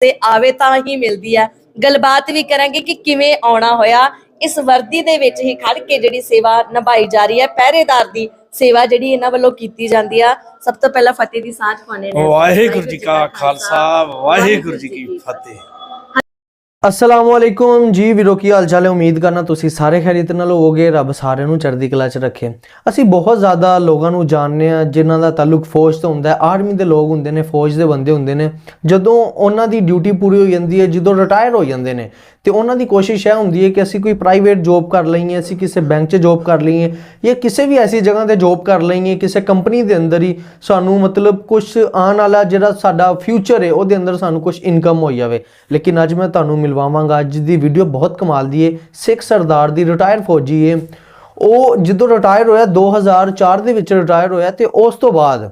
ਤੇ ਆਵੇ ਤਾਂ ਹੀ ਮਿਲਦੀ ਆ। ਗੱਲਬਾਤ ਵੀ ਕਰਾਂਗੇ ਕਿ ਕਿਵੇਂ ਆਉਣਾ ਹੋਇਆ। ਇਸ ਵਰਦੀ ਦੇ ਵਿੱਚ ਹੀ ਖੜ ਕੇ ਜਿਹੜੀ ਸੇਵਾ ਨਿਭਾਈ ਜਾ ਰਹੀ ਹੈ, ਪਹਿਰੇਦਾਰ ਦੀ ਸੇਵਾ ਜਿਹੜੀ ਇਹਨਾਂ ਵੱਲੋਂ ਕੀਤੀ ਜਾਂਦੀ ਆ। ਸਭ ਤੋਂ ਪਹਿਲਾਂ ਫਤਿਹ ਦੀ ਸਾਂਝ ਪਾਉਣੇ ਨੇ। ਵਾਹਿਗੁਰੂ ਜੀ ਕਾ ਖਾਲਸਾ, ਵਾਹਿਗੁਰੂ ਜੀ ਕੀ ਫਤਿਹ। ਅਸਲਾਮ ਵਾਲੇਕੁਮ ਜੀ ਵੀਰੋ, ਕੀ ਹਾਲ ਚਾਲ ਹੈ? ਉਮੀਦ ਕਰਨਾ ਤੁਸੀਂ ਸਾਰੇ ਖੈਰੀਅਤ ਨਾਲ ਹੋਵੋਗੇ। ਰੱਬ ਸਾਰਿਆਂ ਨੂੰ ਚੜ੍ਹਦੀ ਕਲਾ 'ਚ ਰੱਖੇ। ਅਸੀਂ ਬਹੁਤ ਜ਼ਿਆਦਾ ਲੋਕਾਂ ਨੂੰ ਜਾਣਦੇ ਆ ਜਿਨ੍ਹਾਂ ਦਾ ਤਾਲੁਕ ਫੌਜ ਤੋਂ ਹੁੰਦਾ ਹੈ। ਆਰਮੀ ਦੇ ਲੋਕ ਹੁੰਦੇ ਨੇ, ਫੌਜ ਦੇ ਬੰਦੇ ਹੁੰਦੇ ਨੇ। ਜਦੋਂ ਉਹਨਾਂ ਦੀ ਡਿਊਟੀ ਪੂਰੀ ਹੋ ਜਾਂਦੀ ਹੈ, ਜਦੋਂ ਰਿਟਾਇਰ ਹੋ ਜਾਂਦੇ ਨੇ ਤੇ ਉਹਨਾਂ ਦੀ ਕੋਸ਼ਿਸ਼ ਇਹ ਹੁੰਦੀ ਹੈ ਕਿ ਅਸੀਂ ਕੋਈ ਪ੍ਰਾਈਵੇਟ ਜੌਬ ਕਰ ਲਈਏ, ਅਸੀਂ ਕਿਸੇ ਬੈਂਕ 'ਚ ਜੌਬ ਕਰ ਲਈਏ ਜਾਂ ਕਿਸੇ ਵੀ ਐਸੀ ਜਗ੍ਹਾ ਤੇ ਜੌਬ ਕਰ ਲਈਏ, ਕਿਸੇ ਕੰਪਨੀ ਦੇ ਅੰਦਰ ਹੀ ਸਾਨੂੰ ਮਤਲਬ ਕੁਝ ਆਉਣ ਵਾਲਾ ਜਿਹੜਾ ਸਾਡਾ ਫਿਊਚਰ ਹੈ, ਉਹਦੇ ਅੰਦਰ ਸਾਨੂੰ ਕੁਝ ਇਨਕਮ ਹੋ ਜਾਵੇ। ਲੇਕਿਨ ਅੱਜ ਮੈਂ ਤੁਹਾਨੂੰ ਮਿਲਵਾਵਾਂਗਾ, ਅੱਜ ਦੀ ਵੀਡੀਓ ਬਹੁਤ ਕਮਾਲ ਦੀ ਹੈ। ਸਿੱਖ ਸਰਦਾਰ ਦੀ ਰਿਟਾਇਰ ਫੌਜੀ ਹੈ। ਉਹ ਜਦੋਂ ਰਿਟਾਇਰ ਹੋਇਆ 2004 ਦੇ ਵਿੱਚ ਰਿਟਾਇਰ ਹੋਇਆ ਤੇ ਉਸ ਤੋਂ ਬਾਅਦ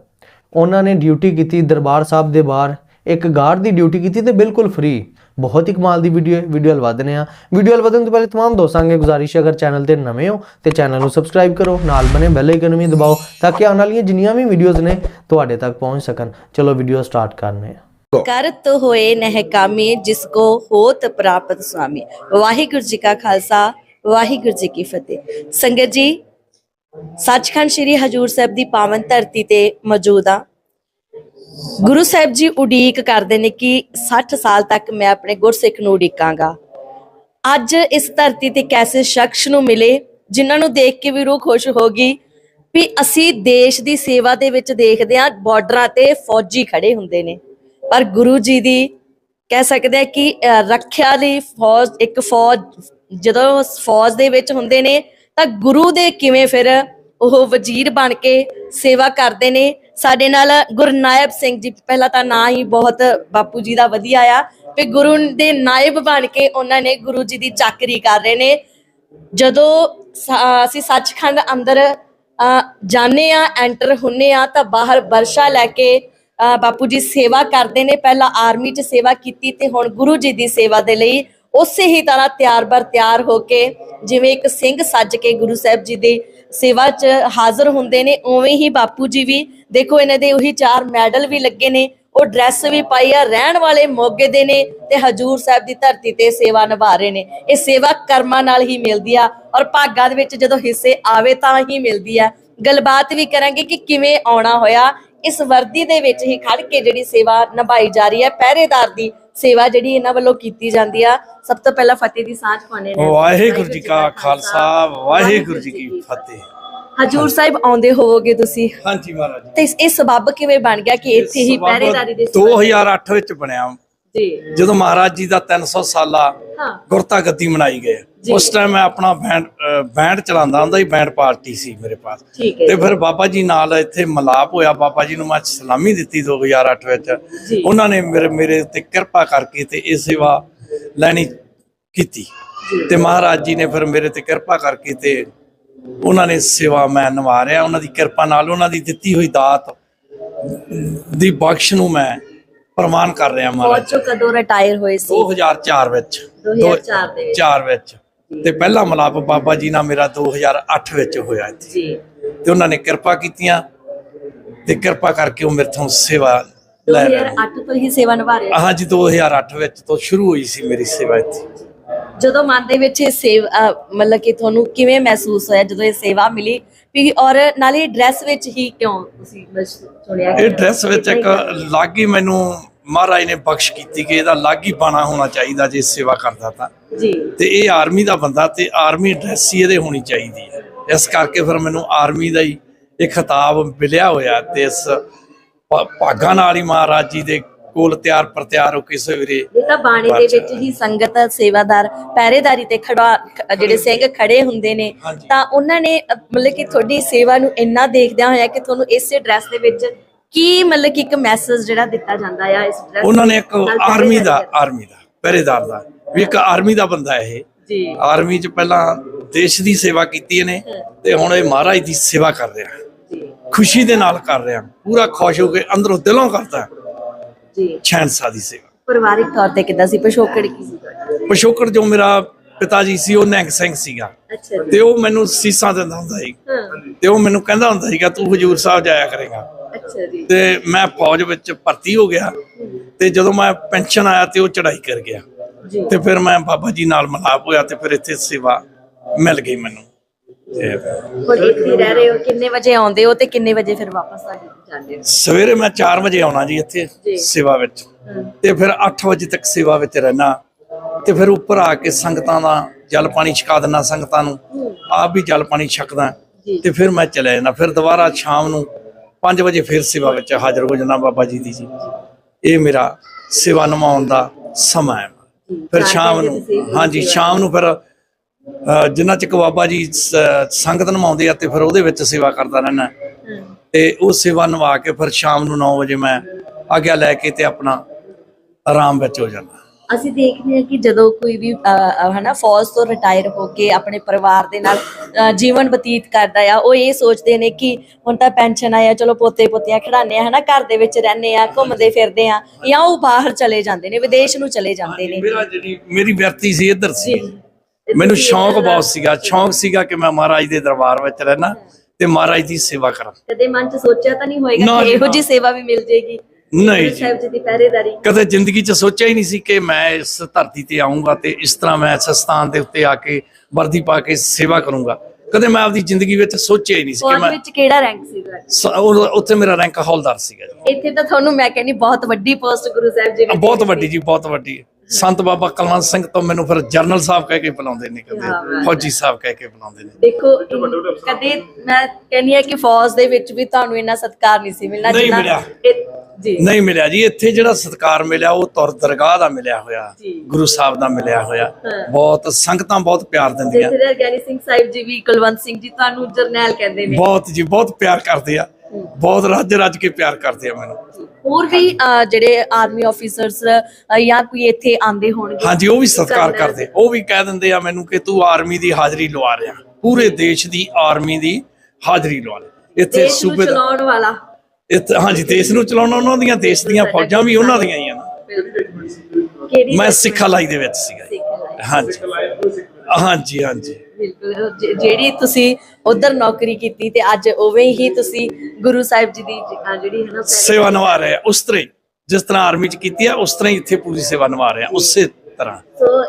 ਉਹਨਾਂ ਨੇ ਡਿਊਟੀ ਕੀਤੀ ਦਰਬਾਰ ਸਾਹਿਬ ਦੇ ਬਾਹਰ। ਇੱਕ ਗਾਰਡ ਦੀ ਡਿਊਟੀ ਕੀਤੀ ਤੇ ਬਿਲਕੁਲ ਫ੍ਰੀ ਬਹੁਤ ਹੀ ਕਮਾਲ ਦੀ ਵੀਡੀਓ ਹੈ ਵੀਡੀਓ ਹਲ ਵਧਨੇ ਆ ਵੀਡੀਓ ਹਲ ਵਧਣ ਤੋਂ ਪਹਿਲੇ तमाम ਦੋਸਤਾਂ ਅੱਗੇ ਗੁਜ਼ਾਰਿਸ਼ ਹੈ ਅਗਰ ਚੈਨਲ ਤੇ ਨਵੇਂ ਹੋ ਤੇ ਚੈਨਲ ਨੂੰ ਸਬਸਕ੍ਰਾਈਬ ਕਰੋ ਨਾਲ ਬਨੇ ਬੈਲ ਆਈਕਨ ਵੀ ਦਬਾਓ ਤਾਂ ਕਿ ਆਉਣ ਵਾਲੀਆਂ ਜਿੰਨੀਆਂ ਵੀ ਵੀਡੀਓਜ਼ ਨੇ ਤੁਹਾਡੇ ਤੱਕ ਪਹੁੰਚ ਸਕਣ ਚਲੋ ਵੀਡੀਓ ਸਟਾਰਟ ਕਰਨੇ ਆ ਕਰਤ ਹੋਏ ਨਹਿ ਕਾਮੇ ਜਿਸ ਕੋ ਹੋਤ ਪ੍ਰਾਪਤ ਸੁਆਮੀ ਵਾਹਿਗੁਰੂ ਜੀ ਕਾ ਖਾਲਸਾ ਵਾਹਿਗੁਰੂ ਜੀ ਕੀ ਫਤਿਹ ਸੰਗਤ ਜੀ ਸੱਚਖੰਡ ਸ੍ਰੀ ਹਜੂਰ ਸਾਹਿਬ ਦੀ ਪਾਵਨ ਧਰਤੀ ਤੇ ਮੌਜੂਦ ਆ ਗੁਰੂ ਸਾਹਿਬ ਜੀ ਉਡੀਕ ਕਰਦੇ ਨੇ ਕਿ 60 ਸਾਲ ਤੱਕ ਮੈਂ ਆਪਣੇ ਗੁਰਸਿੱਖ ਨੂੰ ਉਡੀਕਾਂਗਾ। ਅੱਜ ਇਸ ਧਰਤੀ ਤੇ ਕੈਸੇ ਸ਼ਖਸ ਨੂੰ ਮਿਲੇ, ਜਿਨ੍ਹਾਂ ਨੂੰ ਦੇਖ ਕੇ ਵੀ ਰੂਹ ਖੁਸ਼ ਹੋ ਗਈ ਵੀ ਅਸੀਂ ਦੇਸ਼ ਦੀ ਸੇਵਾ ਦੇ ਵਿੱਚ ਦੇਖਦੇ ਹਾਂ ਬਾਰਡਰਾਂ ਤੇ ਫੌਜੀ ਖੜੇ ਹੁੰਦੇ ਨੇ। ਪਰ ਗੁਰੂ ਜੀ ਦੀ ਕਹਿ ਸਕਦੇ ਆ ਕਿ ਰੱਖਿਆ ਲਈ ਫੌਜ, ਇੱਕ ਫੌਜ, ਜਦੋਂ ਫੌਜ ਦੇ ਵਿੱਚ ਹੁੰਦੇ ਨੇ, ਤਾਂ ਗੁਰੂ ਦੇ ਕਿਵੇਂ ਫਿਰ ਉਹ ਵਜ਼ੀਰ ਬਣ ਕੇ ਸੇਵਾ ਕਰਦੇ ਨੇ। ਸਾਡੇ ਨਾਲ ਗੁਰਨਾਇਬ ਸਿੰਘ ਜੀ ਪਹਿਲਾਂ ਤਾਂ ਨਾਂ ਹੀ ਬਹੁਤ ਬਾਪੂ ਜੀ ਦਾ ਵਧੀਆ ਆ। ਤੇ ਗੁਰੂ ਦੇ ਨਾਇਬ ਬਣ ਕੇ ਉਹਨਾਂ ਨੇ ਗੁਰੂ ਜੀ ਦੀ ਚਾਕਰੀ ਕਰ ਰਹੇ ਨੇ। ਜਦੋਂ ਅਸੀਂ ਸੱਚਖੰਡ ਅੰਦਰ ਅ, ਜਾਂਦੇ ਆ ਐਂਟਰ ਹੁੰਨੇ ਆ ਤਾਂ ਬਾਹਰ ਵਰਸ਼ਾ ਲੈ ਕੇ ਅ, ਬਾਪੂ ਜੀ ਸੇਵਾ ਕਰਦੇ ਨੇ। ਪਹਿਲਾਂ ਆਰਮੀ 'ਚ ਸੇਵਾ ਕੀਤੀ ਤੇ ਹੁਣ ਗੁਰੂ ਜੀ ਦੀ ਸੇਵਾ ਦੇ ਲਈ ਉਸੇ ਹੀ ਤਰ੍ਹਾਂ ਤਿਆਰ ਬਰ ਤਿਆਰ ਹੋ ਕੇ ਜਿਵੇਂ ਇੱਕ ਸਿੰਘ ਸੱਜ ਕੇ ਗੁਰੂ ਸਾਹਿਬ ਜੀ ਦੇ ਸੇਵਾ 'ਚ ਹਾਜ਼ਰ ਹੁੰਦੇ ਨੇ, ਉਵੇਂ ਹੀ ਬਾਪੂ ਜੀ ਵੀ, ਦੇਖੋ ਇਹਨਾਂ ਦੇ ਉਹੀ ਚਾਰ ਮੈਡਲ ਵੀ ਲੱਗੇ ਨੇ, ਉਹ ਡਰੈਸ ਵੀ ਪਾਈ ਆ, ਰਹਿਣ ਵਾਲੇ ਮੋਗੇ ਦੇ ਨੇ ਤੇ ਹਜੂਰ ਸਾਹਿਬ ਦੀ ਧਰਤੀ ਤੇ ਸੇਵਾ ਨਿਭਾ ਰਹੇ ਨੇ। ਇਹ ਸੇਵਾ ਕਰਮਾਂ ਨਾਲ ਹੀ ਮਿਲਦੀ ਆ ਔਰ ਭਾਗਾਂ ਦੇ ਵਿੱਚ ਜਦੋਂ ਹਿੱਸੇ ਆਵੇ ਤਾਂ ਹੀ ਮਿਲਦੀ ਆ। ਗੱਲਬਾਤ ਵੀ ਕਰਾਂਗੇ ਕਿ ਕਿਵੇਂ ਆਉਣਾ ਹੋਇਆ ਇਸ ਵਰਦੀ ਦੇ ਵਿੱਚ ਹੀ ਖੜ ਕੇ ਜਿਹੜੀ ਸੇਵਾ ਨਿਭਾਈ ਜਾ ਰਹੀ ਹੈ ਪਹਿਰੇਦਾਰ ਦੀ ਸੇਵਾ ਜਿਹੜੀ ਇਹਨਾਂ ਵੱਲੋਂ ਕੀਤੀ ਜਾਂਦੀ ਆ। ਸਭ ਤੋਂ ਪਹਿਲਾਂ ਫਤਿਹ ਦੀ ਸਾਂਝ ਪਾਉਣੇ ਨੇ। ਵਾਹਿਗੁਰੂ ਜੀ ਕਾ ਖਾਲਸਾ ਵਾਹਿਗੁਰੂ ਜੀ ਕੀ ਫਤਿਹ। ਹਜੂਰ ਸਾਹਿਬ ਆਉਂਦੇ ਹੋਵੋਗੇ ਤੁਸੀਂ। ਹਾਂਜੀ ਮਹਾਰਾਜ ਤੇ ਇਸ- ਇਹ ਸਬੱਬ ਕਿਵੇਂ ਬਣ ਗਿਆ ਕਿ ਇੱਥੇ ਹੀ ਪਹਿਰੇਦਾਰੀ ਦੀ ਸੇਵਾ 2008 ਵਿੱਚ ਬਣਿਆ ਜੀ। ਜਦੋਂ ਮਹਾਰਾਜ ਜੀ ਦਾ 300 ਸਾਲਾ ਹਾਂ। ਗੁਰਤਾ ਗੱਦੀ ਮਨਾਈ ਗਏ। ਉਸ ਟਾਈਮ ਮੈਂ ਆਪਣਾ ਬੈਂਡ ਬੈਂਡ ਚਲਾਉਂਦਾ ਹੁੰਦਾ ਸੀ ਬੈਂਡ ਪਾਰਟੀ ਸੀ ਮੇਰੇ ਪਾਸ। ਤੇ ਫਿਰ ਬਾਬਾ ਜੀ ਨਾਲ ਇੱਥੇ ਮਲਾਪ ਹੋਇਆ। ਬਾਬਾ ਜੀ ਨੂੰ ਮੈਂ ਸਲਾਮੀ ਦਿੱਤੀ 2008 ਵਿੱਚ। ਉਹਨਾਂ ਨੇ ਮੇਰੇ ਮੇਰੇ ਉੱਤੇ ਕਿਰਪਾ ਕਰਕੇ ਤੇ ਇਹ ਸੇਵਾ ਲੈਣੀ ਕੀਤੀ। ਤੇ ਮਹਾਰਾਜ ਜੀ ਨੇ ਫਿਰ ਮੇਰੇ ਤੇ ਕਿਰਪਾ ਕਰਕੇ ਤੇ ਉਹਨਾਂ ਨੇ ਸੇਵਾ ਮੈਂ ਨਿਭਾ ਰਿਹਾ ਉਹਨਾਂ ਦੀ ਕਿਰਪਾ ਨਾਲ ਉਹਨਾਂ ਦੀ ਦਿੱਤੀ ਹੋਈ ਦਾਤ ਦੀ ਬਖਸ਼ ਨੂੰ ਮੈਂ ਪ੍ਰਮਾਨ ਕਰ ਰਿਹਾ ਫੌਜ ਮਹਾਰਾਜ ਚੋਂ ਕਦੋਂ ਰਿਟਾਇਰ ਹੋਏ ਸੀ। 2004 ਵਿੱਚ। 2004 ਦੇ ਵਿੱਚ। 4 ਵਿੱਚ। ਤੇ ਪਹਿਲਾ ਮਲਾਪ ਬਾਬਾ ਜੀ ਨਾਲ ਮੇਰਾ 2008 ਵਿੱਚ ਹੋਇਆ ਇੱਥੇ ਜੀ। ਤੇ ਉਹਨਾਂ ਨੇ ਕਿਰਪਾ ਕੀਤੀਆਂ ਤੇ ਕਿਰਪਾ ਕਰਕੇ ਉਹ ਮੇਰੇ ਤੋਂ ਸੇਵਾ ਲੈ ਰਹੇ ਨੇ। 2008 ਤੋਂ ਹੀ ਸੇਵਾ ਨਿਭਾ ਰਹੇ। ਹਾਂ ਜੀ 2008 ਵਿੱਚ ਤੋਂ ਸ਼ੁਰੂ ਹੋਈ ਸੀ ਮੇਰੀ ਸੇਵਾ ਇੱਥੇ। ਜਦੋਂ ਮਨ ਦੇ ਵਿੱਚ ਇਹ ਸੇਵਾ ਮਤਲਬ ਕਿ ਤੁਹਾਨੂੰ ਕਿਵੇਂ ਮਹਿਸੂਸ ਹੋਇਆ ਜਦੋਂ ਇਹ ਸੇਵਾ ਮਿਲੀ? ਵੀ ਔਰ ਨਾਲੇ ਡਰੈਸ ਵਿੱਚ ਹੀ ਕਿਉਂ ਤੁਸੀਂ ਚੁਣਿਆ ਇਹ ਡਰੈਸ ਵਿੱਚ ਇੱਕ ਲਾਗੀ ਮੈਨੂੰ ਮਹਾਰਾਜ ਨੇ ਬਖਸ਼ ਕੀਤੀ ਕਿ ਇਹਦਾ ਲਾਗੀ ਬਾਣਾ ਹੋਣਾ ਚਾਹੀਦਾ ਜੇ ਸੇਵਾ ਕਰਦਾ ਤਾਂ। ਜੀ। ਤੇ ਇਹ ਆਰਮੀ ਦਾ ਬੰਦਾ ਤੇ ਆਰਮੀ ਡਰੈਸ ਹੀ ਇਹਦੇ ਹੋਣੀ ਚਾਹੀਦੀ ਹੈ। ਇਸ ਕਰਕੇ ਫਿਰ ਮੈਨੂੰ ਆਰਮੀ ਦਾ ਹੀ ਇਹ ਖਿਤਾਬ ਮਿਲਿਆ ਹੋਇਆ ਤੇ ਇਸ ਭਾਗਾਂ ਨਾਲ ਹੀ ਮਹਾਰਾਜ ਜੀ ਦੇ ਕੋਲ ਤਿਆਰ ਪ੍ਰਤਿਆਰ ਹੋ ਕੇ ਸਵੇਰੇ ਇਹ ਤਾਂ ਬਾਣੀ ਦੇ ਵਿੱਚ ਹੀ ਸੰਗਤ ਸੇਵਾਦਾਰ ਪਹਿਰੇਦਾਰੀ ਤੇ ਖੜਾ ਜਿਹੜੇ ਸਿੰਘ ਖੜੇ ਹੁੰਦੇ ਨੇ। ਤਾਂ ਉਹਨਾਂ ਨੇ ਮਤਲਬ ਕਿ ਤੁਹਾਡੀ ਸੇਵਾ ਨੂੰ ਇੰਨਾ ਦੇਖਦਿਆਂ ਹੋਇਆ ਕਿ ਤੁਹਾਨੂੰ ਇਸੇ ਡਰੈਸ ਦੇ ਵਿੱਚ ਕੀ ਮਤਲਬ ਕਿ ਇੱਕ ਮੈਸੇਜ ਜਿਹੜਾ ਦਿੱਤਾ ਜਾਂਦਾ ਆ ਇਸ ਡਰੈਸ ਉਹਨਾਂ ਨੇ ਇੱਕ ਆਰਮੀ ਦਾ ਆਰਮੀ ਦਾ ਪਹਿਰੇਦਾਰ ਦਾ ਵੀ ਇੱਕ ਆਰਮੀ ਦਾ ਬੰਦਾ ਇਹ। ਜੀ। ਆਰਮੀ 'ਚ ਪਹਿਲਾਂ ਦੇਸ਼ ਦੀ ਸੇਵਾ ਕੀਤੀ ਇਹਨੇ ਤੇ ਹੁਣ ਇਹ ਮਹਾਰਾਜ ਦੀ ਸੇਵਾ ਕਰ ਰਿਹਾ। ਖੁਸ਼ੀ ਦੇ ਨਾਲ ਕਰ ਰਿਹਾ। ਪੂਰਾ ਖੁਸ਼ ਹੋ ਕੇ ਅੰਦਰੋਂ ਦਿਲੋਂ ਕਰਦਾ। ਜੀ। ਛੈਨਸਾ ਦੀ ਸੇਵਾ। ਪਰਿਵਾਰਿਕ ਤੌਰ ਤੇ ਕਿੱਦਾਂ ਸੀ? ਪਿਛੋਕੜ ਕੀ ਸੀ ਤੁਹਾਡਾ? ਪਿਛੋਕੜ ਜੋ ਮੇਰਾ ਪਿਤਾ ਜੀ ਸੀ ਉਹ ਨਿਹੰਗ ਸਿੰਘ ਸੀਗਾ। ਅੱਛਾ ਜੀ। ਤੇ ਉਹ ਮੈਨੂੰ ਸੀਸਾਂ ਦਿੰਦਾ ਹੁੰਦਾ ਸੀ। ਹਾਂ। ਤੇ ਉਹ ਮੈਨੂੰ ਕਹਿੰਦਾ ਹੁੰਦਾ ਸੀਗਾ ਤੂੰ ਹਜੂਰ ਸਾਹਿਬ ਜਾਇਆ ਕਰੇਗਾ। ਅੱਛਾ ਜੀ। ਤੇ ਮੈਂ ਫੌਜ ਵਿੱਚ ਭਰਤੀ ਹੋ ਗਿਆ। ਤੇ ਜਦੋਂ ਮੈਂ ਪੈਨਸ਼ਨ ਆਇਆ ਤੇ ਉਹ ਚੜਾਈ ਕਰ ਗਿਆ। ਜੀ। ਤੇ ਫਿਰ ਮੈਂ ਬਾਬਾ ਜੀ ਨਾਲ ਮਲਾਪ ਹੋਇਆ ਤੇ ਫਿਰ ਇੱਥੇ ਸੇਵਾ ਮਿਲ ਗਈ ਮੈਨੂੰ। ਇੱਥੇ ਹੀ ਰਹਿ ਰਹੇ ਹੋ? ਕਿੰਨੇ ਵਜੇ ਆਉਂਦੇ ਹੋ ਤੇ ਕਿੰਨੇ ਵਜੇ ਫਿਰ ਵਾਪਸ ਆ ਜਾਂਦੇ ਹੋ? ਸਵੇਰੇ ਮੈਂ 4 ਵਜੇ ਆਉਣਾ ਜੀ ਇੱਥੇ। ਸੇਵਾ ਵਿੱਚ। ਤੇ ਫਿਰ 8 ਵਜੇ ਤੱਕ ਸੇਵਾ ਵਿੱਚ ਰਹਿਣਾ। ਤੇ ਫਿਰ ਉੱਪਰ ਆ ਕੇ ਸੰਗਤਾਂ ਦਾ ਜਲ ਪਾਣੀ ਛਕਾ ਦਿੰਦਾ ਸੰਗਤਾਂ ਨੂੰ। ਆਪ ਵੀ ਜਲ ਪਾਣੀ ਛਕਦਾ। ਤੇ ਫਿਰ ਮੈਂ ਚਲੇ ਜਾਣਾ ਫਿਰ ਦੁਬਾਰਾ ਸ਼ਾਮ ਨੂੰ 5 ਵਜੇ ਫਿਰ ਸੇਵਾ ਵਿੱਚ ਹਾਜ਼ਰ ਹੋ ਜਾਣਾ ਬਾਬਾ ਜੀ ਦੀ ਜੀ। ਇਹ ਮੇਰਾ ਸੇਵਾ ਨਿਭਾਉਣ ਦਾ ਸਮਾਂ ਹੈ। ਫਿਰ ਸ਼ਾਮ ਨੂੰ ਹਾਂਜੀ ਸ਼ਾਮ ਨੂੰ ਫਿਰ ਅ, ਜਿੰਨਾ ਚਿਕ ਬਾਬਾ ਜੀ ਸੰਗਤ ਨਿਭਾਉਂਦੇ ਆ ਤੇ ਫਿਰ ਉਹਦੇ ਵਿੱਚ ਸੇਵਾ ਕਰਦਾ ਰਹਿਣਾ ਤੇ ਉਹ ਸੇਵਾ ਨਿਭਾ ਕੇ ਫਿਰ ਸ਼ਾਮ ਨੂੰ 9 ਵਜੇ ਮੈਂ ਆਗਿਆ ਲੈ ਕੇ ਤੇ ਆਪਣਾ ਆਰਾਮ ਵਿੱਚ ਹੋ ਜਾਣਾ ਅਸੀਂ ਦੇਖਦੇ ਹਾਂ ਕਿ ਜਦੋਂ ਕੋਈ ਵੀ ਹਨਾ ਫੌਜ ਤੋਂ ਰਿਟਾਇਰ ਹੋ ਕੇ ਆਪਣੇ ਪਰਿਵਾਰ ਦੇ ਨਾਲ ਜੀਵਨ ਬਤੀਤ ਕਰਦਾ ਆ ਉਹ ਇਹ ਸੋਚਦੇ ਨੇ ਕਿ ਹੁਣ ਤਾਂ ਪੈਨਸ਼ਨ ਆਇਆ ਚਲੋ ਪੋਤੇ ਪੋਤੀਆਂ ਖਿਡਾਉਂਦੇ ਆ ਹਨਾ ਘਰ ਦੇ ਵਿੱਚ ਰਹਿੰਦੇ ਆ ਘੁੰਮਦੇ ਫਿਰਦੇ ਆ ਜਾਂ ਉਹ ਬਾਹਰ ਚਲੇ ਜਾਂਦੇ ਨੇ ਵਿਦੇਸ਼ ਨੂੰ ਚਲੇ ਜਾਂਦੇ ਨੇ। ਮੇਰਾ ਜਿਹੜੀ ਮੇਰੀ ਵਿਅਰਤੀ ਸੀ ਇੱਧਰ ਸੀ। ਮੈਨੂੰ ਸ਼ੌਂਕ ਬਹੁਤ ਸੀਗਾ ਸ਼ੌਂਕ ਸੀਗਾ ਕਿ ਮੈਂ ਮਹਾਰਾਜ ਦੇ ਦਰਬਾਰ ਵਿੱਚ ਰਹਿਣਾ ਤੇ ਮਹਾਰਾਜ ਦੀ ਸੇਵਾ ਕਰਾਂ। ਕਦੇ ਮਨ ਚ ਸੋਚਿਆ ਤਾਂ ਨਹੀਂ ਹੋਏਗਾ ਕਿ ਇਹੋ। ਜੀ ਸੇਵਾ ਵੀ ਮਿਲ ਜੇਗੀ ਨਹੀਂ ਸਾਹਿਬ ਜੀ ਦੀ ਪਹਿਰੇਦਾਰੀ। ਕਦੇ ਜ਼ਿੰਦਗੀ 'ਚ ਸੋਚਿਆ ਹੀ ਨਹੀਂ ਸੀ ਕਿ ਮੈਂ ਇਸ ਧਰਤੀ ਤੇ ਆਉਂਗਾ ਤੇ ਇਸ ਤਰ੍ਹਾਂ ਮੈਂ ਇਸ ਸਥਾਨ ਦੇ ਉੱਤੇ ਆ ਕੇ ਵਰਦੀ ਪਾ ਕੇ ਸੇਵਾ ਕਰੂੰਗਾ। ਕਦੇ ਮੈਂ ਆਪਦੀ ਜ਼ਿੰਦਗੀ ਵਿੱਚ ਸੋਚਿਆ ਹੀ ਨਹੀਂ ਸੀ ਕਿ ਫੌਜ ਮੈਂ ਵਿੱਚ ਕਿਹੜਾ ਰੈਂਕ ਸੀ ਤੁਹਾਡਾ ਸ- ਉਹ- ਉੱਥੇ ਮੇਰਾ ਰੈਂਕ ਹੌਲਦਾਰ ਸੀਗਾ ਜੀ। ਇੱਥੇ ਤਾਂ ਤੁਹਾਨੂੰ ਮੈਂ ਕਹਿੰਦੀ ਬਹੁਤ ਵੱਡੀ ਪੋਸਟ ਗੁਰੂ ਸਾਹਿਬ ਜੀ ਨੇ ਬਹੁਤ ਵੱਡੀ ਜੀ ਬਹੁਤ ਵੱਡੀ। ਸੰਤ ਬਾਬਾ ਕਲਵੰਤ ਸਿੰਘ ਤੋਂ ਮੈਨੂੰ ਫਿਰ ਜਰਨਲ ਸਾਹਿਬ ਕਹਿ ਕੇ ਬੁਲਾਉਂਦੇ ਨੇ ਕਿਆ ਬਾਤ ਕਦੇ ਫੌਜੀ ਸਾਹਿਬ ਕਹਿ ਕੇ ਬੁਲਾਉਂਦੇ ਨੇ। ਦੇਖੋ ਕਦੇ ਮੈਂ ਕਹਿੰਦੀ ਆ ਕਿ ਫੌਜ ਦੇ ਵਿੱਚ ਵੀ ਤੁਹਾਨੂੰ ਇੰਨਾ ਸਤਿਕਾਰ ਨਹੀਂ ਸੀ ਮਿਲਣਾ ਨਹੀਂ ਮਿਲਿਆ। ਇਹ- ਜੀ। ਨਹੀਂ ਮਿਲਿਆ ਜੀ। ਇੱਥੇ ਜਿਹੜਾ ਸਤਿਕਾਰ ਮਿਲਿਆ ਉਹ ਤੁਰ ਦਰਗਾਹ ਦਾ ਮਿਲਿਆ ਹੋਇਆ। ਗੁਰੂ ਸਾਹਿਬ ਦਾ ਮਿਲਿਆ ਹੋਇਆ। ਬਹੁਤ ਸੰਗਤਾਂ ਬਹੁਤ ਪਿਆਰ ਦਿੰਦੀਆਂ। ਜਥੇਦਾਰ ਗਿਆਨੀ ਸਿੰਘ ਸਾਹਿਬ ਜੀ ਵੀ ਕੁਲਵੰਤ ਸਿੰਘ ਜੀ ਤੁਹਾਨੂੰ ਜਰਨੈਲ ਕਹਿੰਦੇ ਨੇ। ਬਹੁਤ ਜੀ ਬਹੁਤ ਪਿਆਰ ਕਰਦੇ ਆ। ਬਹੁਤ ਰੱਜ ਰੱਜ ਕੇ ਪਿਆਰ ਕਰਦੇ ਆ ਮੈਨੂੰ। ਹੋਰ ਵੀ ਜਿਹੜੇ ਆਰਮੀ ਆਫੀਸਰਸ ਜਾਂ ਕੋਈ ਇੱਥੇ ਆਂਦੇ ਹੋਣਗੇ? ਹਾਂਜੀ ਉਹ ਵੀ ਸਤਿਕਾਰ। ਕਰਦੇ। ਉਹ ਵੀ ਕਹਿ ਦਿੰਦੇ ਆ ਮੈਨੂੰ ਕਿ ਤੂੰ ਆਰਮੀ ਦੀ ਹਾਜ਼ਰੀ ਲਵਾ ਰਿਹਾ। ਪੂਰੇ ਦੇਸ਼ ਦੀ ਆਰਮੀ ਦੀ ਹਾਜ਼ਰੀ ਲਵਾ ਲੈ ਇੱਥੇ ਸੂਬੇ ਦਾ ਚਲਾਉਣ ਵਾਲਾ। ਇੱਥੇ ਹਾਂਜੀ ਦੇਸ਼ ਨੂੰ ਚਲਾਉਣਾ ਉਹਨਾਂ ਦੀਆਂ ਦੇਸ਼ ਦੀਆਂ ਫੌਜਾਂ ਵੀ ਉਹਨਾਂ ਦੀਆਂ ਹੀ ਆ ਮੈਂ ਸਿੱਖਾ ਲਾਈ ਦੇ ਵਿੱਚ ਸੀਗਾ। ਹਾਂਜੀ। ਹਾਂਜੀ ਹਾਂਜੀ। ਬਿਲਕੁਲ ਜਿਹੜੀ ਤੁਸੀਂ ਉਧਰ ਨੌਕਰੀ ਕੀਤੀ ਤੇ ਅੱਜ ਉਵੇਂ ਹੀ ਤੁਸੀਂ ਗੁਰੂ ਸਾਹਿਬ ਜੀ ਦੀ ਜਿਹੜੀ ਹੈ ਨਾ ਸੇਵਾ ਨਿਭਾ ਰਹੇ ਉਸ ਤਰ੍ਹਾਂ ਜਿਸ ਤਰ੍ਹਾਂ ਆਰਮੀ ਚ ਕੀਤੀ ਆ ਉਸ ਤਰ੍ਹਾਂ ਹੀ ਇੱਥੇ ਪੂਰੀ ਸੇਵਾ ਨਿਭਾ ਰਹੇ ਆ ਉਸੇ ਤਰ੍ਹਾਂ। ਸੋ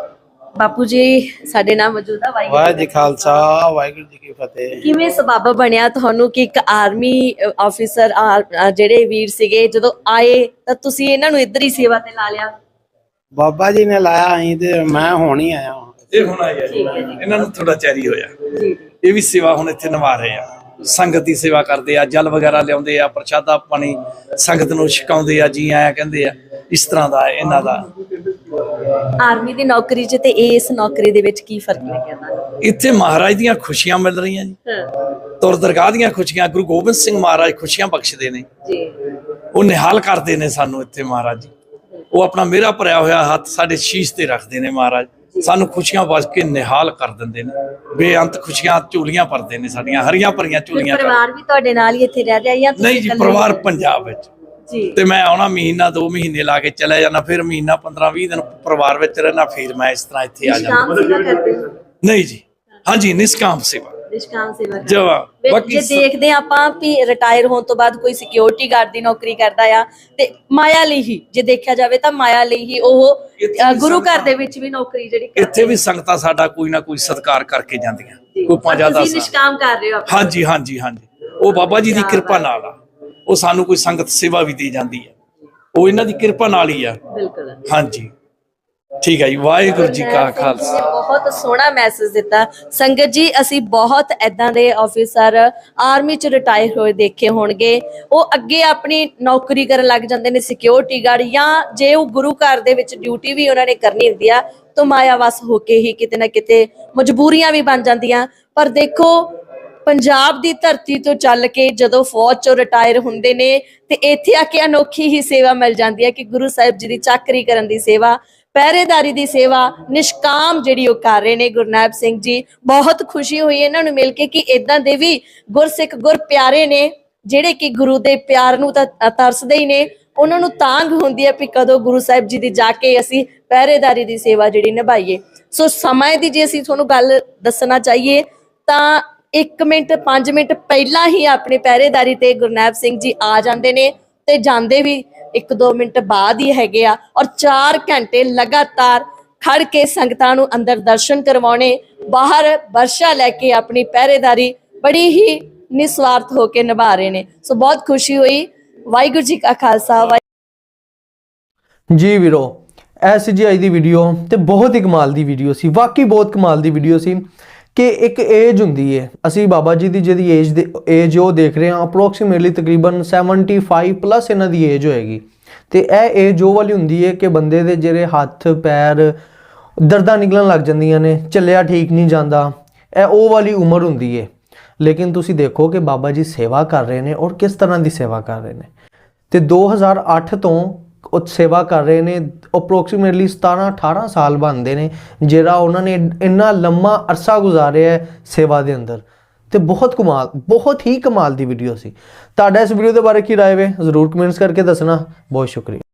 ਬਾਪੂ ਜੀ ਸਾਡੇ ਨਾਲ ਮੌਜੂਦ ਆ ਵਾਹਿਗੁਰੂ ਵਾਹਿਗੁਰੂ ਜੀ ਖਾਲਸਾ ਵਾਹਿਗੁਰੂ ਜੀ ਕੀ ਫਤਿਹ। ਕਿਵੇਂ ਸਬਬ ਬਣਿਆ? ਤੁਹਾਨੂੰ ਕਿ ਇੱਕ ਆਰਮੀ ਆਫੀਸਰ ਜਿਹੜੇ ਵੀਰ ਸੀਗੇ ਜਦੋਂ ਆਏ ਤਾਂ ਤੁਸੀਂ ਇਹਨਾਂ ਨੂੰ ਇੱਧਰ ਹੀ ਸੇਵਾ ਤੇ ਲਾ ਲਿਆ? ਬਾਬਾ ਜੀ ਨੇ ਲਾਇਆ ਅਸੀਂ ਤੇ ਮੈਂ ਹੁਣ ਹੀ ਆਇਆ ਹਾਂ ਇਹ ਹੁਣ ਆਇਆ ਜੀ। ਇਹਨਾਂ ਨੂੰ ਥੋੜਾ ਚੈਰੀ ਹੋਇਆ। ਜੀ ਇਹ ਵੀ ਸੇਵਾ ਹੁਣ ਇੱਥੇ ਨਿਭਾ ਰਹੇ ਆ। ਸੰਗਤ ਦੀ ਸੇਵਾ ਕਰਦੇ ਆ ਜਲ ਵਗੈਰਾ ਲਿਆਉਂਦੇ ਆ ਪ੍ਰਸ਼ਾਦਾ ਪਾਣੀ ਸੰਗਤ ਨੂੰ ਛਕਾਉਂਦੇ ਆ ਜੀ ਆਇਆ ਕਹਿੰਦੇ ਆ ਇਸ ਤਰ੍ਹਾਂ ਦਾ ਹੈ ਇਹਨਾਂ ਦਾ ਆਰਮੀ ਦੀ ਨੌਕਰੀ 'ਚ ਤੇ ਇਸ ਨੌਕਰੀ ਦੇ ਵਿੱਚ ਕੀ ਫ਼ਰਕ ਲੱਗਿਆ ਤੁਹਾਨੂੰ? ਇੱਥੇ ਮਹਾਰਾਜ ਦੀਆਂ ਖੁਸ਼ੀਆਂ ਮਿਲ ਰਹੀਆਂ ਜੀ। ਤੁਰ ਦਰਗਾਹ ਦੀਆਂ ਖੁਸ਼ੀਆਂ ਗੁਰੂ ਗੋਬਿੰਦ ਸਿੰਘ ਮਹਾਰਾਜ ਖੁਸ਼ੀਆਂ ਬਖਸ਼ਦੇ ਨੇ। ਜੀ। ਉਹ ਨਿਹਾਲ ਕਰਦੇ ਨੇ ਸਾਨੂੰ ਇੱਥੇ ਮਹਾਰਾਜ ਜੀ। ਉਹ ਆਪਣਾ ਮੇਰਾ ਭਰਿਆ ਹੋਇਆ ਹੱਥ ਸਾਡੇ ਸ਼ੀਸ਼ ਤੇ ਰੱਖਦੇ ਨੇ ਮਹਾਰਾਜ। ਸਾਨੂੰ ਖੁਸ਼ੀਆਂ ਵਸ ਕੇ ਨਿਹਾਲ ਕਰ ਦਿੰਦੇ ਨੇ। ਬੇਅੰਤ ਖੁਸ਼ੀਆਂ ਝੋਲੀਆਂ ਭਰਦੇ ਨੇ ਸਾਡੀਆਂ ਹਰੀਆਂ ਭਰੀਆਂ ਝੋਲੀਆਂ ਪਰਿਵਾਰ ਵੀ ਤੁਹਾਡੇ ਨਾਲ ਹੀ ਇੱਥੇ ਰਹਿ ਰਿਹਾ ਜਾਂ ਨਹੀਂ ਜੀ ਪਰਿਵਾਰ? ਪੰਜਾਬ ਵਿੱਚ। ਤੇ ਮੈਂ ਆਉਣਾ ਮਹੀਨਾ ਦੋ ਮਹੀਨੇ ਲਾ ਕੇ ਚਲੇ ਜਾਣਾ ਫਿਰ ਮਹੀਨਾ 15 20 ਦਿਨ ਪਰਿਵਾਰ ਵਿੱਚ ਰਹਿਣਾ ਫਿਰ ਮੈਂ ਇਸ ਤਰ੍ਹਾਂ ਇੱਥੇ ਆ ਹੋ? ਨਹੀਂ ਜੀ। ਹਾਂਜੀ ਨਿਸ਼ਕਾਮ ਸੇਵਾ। ਨਿਸ਼ਕਾਮ ਸੇਵਾ। ਜਵਾਬ ਬਾਕੀ ਜੇ ਦੇਖਦੇ ਆਪਾਂ ਵੀ ਰਿਟਾਇਰ ਹੋਣ ਤੋਂ ਬਾਅਦ ਕੋਈ ਸਿਕਿਉਰਿਟੀ ਗਾਰਡ ਦੀ ਨੌਕਰੀ ਕਰਦਾ ਆ ਤੇ ਮਾਇਆ ਲਈ ਹੀ ਜੇ ਦੇਖਿਆ ਜਾਵੇ ਤਾਂ ਮਾਇਆ ਲਈ ਹੀ ਉਹ ਗੁਰੂ ਘਰ ਦੇ ਵਿੱਚ ਵੀ ਨੌਕਰੀ ਜਿਹੜੀ ਕਰਦੇ ਇੱਥੇ ਵੀ ਸੰਗਤਾਂ ਸਾਡਾ ਕੋਈ ਨਾ ਕੋਈ ਸਤਿਕਾਰ ਕਰਕੇ ਜਾਂਦੀਆਂ। ਕੋਈ ਪੰਜਾ ਤੁਸੀਂ ਦਸ ਨਿਸ਼ਕਾਮ ਕਰ ਰਹੇ ਹੋ। ਹਾਂਜੀ ਹਾਂਜੀ ਹਾਂਜੀ। ਉਹ ਬਾਬਾ ਜੀ ਦੀ ਕਿਰਪਾ ਨਾਲ ਆ। ਉਹ ਸਾਨੂੰ ਕੋਈ ਸੰਗਤ ਸੇਵਾ ਵੀ ਦੇ ਜਾਂਦੀ ਹੈ। ਉਹ ਇਹਨਾਂ ਦੀ ਕਿਰਪਾ ਨਾਲ ਹੀ ਆ। ਬਿਲਕੁਲ। ਹਾਂਜੀ। ਠੀਕ ਹੈ ਜੀ। ਵਾਹਿਗੁਰੂ ਜੀ ਕਾ ਖਾਲਸਾ। ਬਹੁਤ ਸੋਹਣਾ ਮੈਸੇਜ ਦਿੱਤਾ। ਸੰਗਤ ਜੀ ਅਸੀਂ ਬਹੁਤ ਐਦਾਂ ਦੇ ਆਫੀਸਰ ਆਰਮੀ ਚ ਰਿਟਾਇਰ ਹੋਏ ਦੇਖੇ ਹੋਣਗੇ। ਉਹ ਅੱਗੇ ਆਪਣੀ ਨੌਕਰੀ ਕਰਨ ਲੱਗ ਜਾਂਦੇ ਨੇ ਸਿਕਿਉਰਿਟੀ ਗਾਰਡ ਜਾਂ ਜੇ ਉਹ ਗੁਰੂ ਘਰ ਦੇ ਵਿੱਚ ਡਿਊਟੀ ਵੀ ਉਹਨਾਂ ਨੇ ਕਰਨੀ ਹੁੰਦੀ ਆ ਤਾਂ ਮਾਇਆਵਸ ਹੋ ਕੇ ਹੀ ਕਿਤੇ ਨਾ ਕਿਤੇ ਮਜਬੂਰੀਆਂ ਵੀ ਬਣ ਜਾਂਦੀਆਂ। ਪਰ ਦੇਖੋ ਪੰਜਾਬ ਦੀ ਧਰਤੀ ਤੋਂ ਚੱਲ ਕੇ ਜਦੋਂ ਫੌਜ ਚੋਂ ਰਿਟਾਇਰ ਹੁੰਦੇ ਨੇ, ਤੇ ਇੱਥੇ ਆ ਕੇ ਅਨੋਖੀ ਹੀ ਸੇਵਾ ਮਿਲ ਜਾਂਦੀ ਹੈ ਕਿ ਗੁਰੂ ਸਾਹਿਬ ਜੀ ਦੀ ਚਾਕਰੀ ਕਰਨ ਦੀ ਸੇਵਾ, ਪਹਿਰੇਦਾਰੀ ਦੀ ਸੇਵਾ, ਨਿਸ਼ਕਾਮ ਜਿਹੜੀ ਉਹ ਕਰ ਰਹੇ ਨੇ ਗੁਰਨਾਇਬ ਸਿੰਘ ਜੀ। ਬਹੁਤ ਖੁਸ਼ੀ ਹੋਈ ਇਹਨਾਂ ਨੂੰ ਮਿਲ ਕੇ ਕਿ ਇਦਾਂ ਦੇ ਵੀ ਗੁਰਸਿੱਖ ਗੁਰ ਪਿਆਰੇ ਨੇ, ਜਿਹੜੇ ਕਿ ਗੁਰੂ ਦੇ ਪਿਆਰ ਨੂੰ ਤਾਂ ਤਰਸਦੇ ਹੀ ਨੇ। ਉਹਨਾਂ ਨੂੰ ਤਾਂਗ ਹੁੰਦੀ ਹੈ ਵੀ ਕਦੋਂ ਗੁਰੂ ਸਾਹਿਬ ਜੀ ਦੀ ਜਾ ਕੇ ਅਸੀਂ ਪਹਿਰੇਦਾਰੀ ਦੀ ਸੇਵਾ ਜਿਹੜੀ ਨਿਭਾਈਏ। ਸੋ ਸਮੇਂ ਦੀ ਜੇ ਅਸੀਂ ਤੁਹਾਨੂੰ ਗੱਲ ਦੱਸਣਾ ਚਾਹੀਏ, ਤਾਂ 1 ਮਿੰਟ 5 ਮਿੰਟ ਪਹਿਲਾਂ ਹੀ ਆਪਣੀ ਪਹਿਰੇਦਾਰੀ ਤੇ ਗੁਰਨੈਬ ਸਿੰਘ ਜੀ ਆ ਜਾਂਦੇ ਨੇ ਤੇ ਜਾਂਦੇ ਵੀ 1-2 ਮਿੰਟ ਬਾਅਦ ਹੀ ਹੈਗੇ ਆ ਔਰ 4 ਘੰਟੇ ਲਗਾਤਾਰ ਖੜ ਕੇ ਸੰਗਤਾਂ ਨੂੰ ਅੰਦਰ ਦਰਸ਼ਨ ਕਰਵਾਉਣੇ, ਬਾਹਰ ਵਰਸ਼ਾ ਲੈ ਕੇ ਆਪਣੀ ਪਹਿਰੇਦਾਰੀ ਬੜੀ ਹੀ ਨਿਸਵਾਰਥ ਹੋ ਕੇ ਨਿਭਾ ਰਹੇ ਨੇ। ਸੋ ਬਹੁਤ ਖੁਸ਼ੀ ਹੋਈ। ਵਾਹਿਗੁਰੂ ਜੀ ਕਾ ਖਾਲਸਾ, ਵਾਹਿ- ਜੀ ਵੀਰੋ ਇਹ ਜੀ ਅੱਜ ਦੀ ਵੀਡੀਓ ਤੇ ਬਹੁਤ ਹੀ ਕਮਾਲ ਦੀ ਵੀਡੀਓ ਸੀ। ਵਾਕਈ ਬਹੁਤ ਕਮਾਲ ਦੀ ਵੀਡੀਓ ਸੀ। ਕਿ ਇੱਕ ਏਜ ਹੁੰਦੀ ਹੈ। ਅਸੀਂ ਬਾਬਾ ਜੀ ਦੀ ਜਿਹਦੀ ਏਜ ਦੇ ਏਜ ਉਹ ਦੇਖ ਰਹੇ ਹਾਂ। ਅਪਰੋਕਸੀਮੇਟਲੀ ਤਕਰੀਬਨ 75 ਪਲੱਸ ਇਹਨਾਂ ਦੀ ਏਜ ਹੋਏਗੀ। ਤੇ ਇਹ ਏਜ ਉਹ ਵਾਲੀ ਹੁੰਦੀ ਹੈ ਕਿ ਬੰਦੇ ਦੇ ਜਿਹੜੇ ਹੱਥ, ਪੈਰ ਦਰਦਾਂ ਨਿਕਲਣ ਲੱਗ ਜਾਂਦੀਆਂ ਨੇ, ਚੱਲਿਆ ਠੀਕ ਨਹੀਂ ਜਾਂਦਾ। ਇਹ ਉਹ ਵਾਲੀ ਉਮਰ ਹੁੰਦੀ ਹੈ। ਲੇਕਿਨ ਤੁਸੀਂ ਦੇਖੋ ਕਿ ਬਾਬਾ ਜੀ ਸੇਵਾ ਕਰ ਰਹੇ ਨੇ ਔਰ ਕਿਸ ਤਰ੍ਹਾਂ ਦੀ ਸੇਵਾ ਕਰ ਰਹੇ ਨੇ। ਤੇ 2008 ਤੋਂ ਉਹ ਸੇਵਾ ਕਰ ਰਹੇ ਨੇ ਅਪਰੋਕਸੀਮੇਟਲੀ 17 18 ਸਾਲ ਬਣਦੇ ਨੇ, ਜਿਹੜਾ ਉਹਨਾਂ ਨੇ ਇੰਨਾ ਲੰਮਾ ਅਰਸਾ ਗੁਜ਼ਾਰਿਆ ਹੈ ਸੇਵਾ ਦੇ ਅੰਦਰ। ਤੇ ਬਹੁਤ ਕਮਾਲ, ਬਹੁਤ ਹੀ ਕਮਾਲ ਦੀ ਵੀਡੀਓ ਸੀ। ਤੁਹਾਡਾ ਇਸ ਵੀਡੀਓ ਦੇ ਬਾਰੇ ਕੀ ਰਾਏ ਵੇ? ਜ਼ਰੂਰ ਕਮੈਂਟਸ ਕਰਕੇ ਦੱਸਣਾ। ਬਹੁਤ ਸ਼ੁਕਰੀਆ।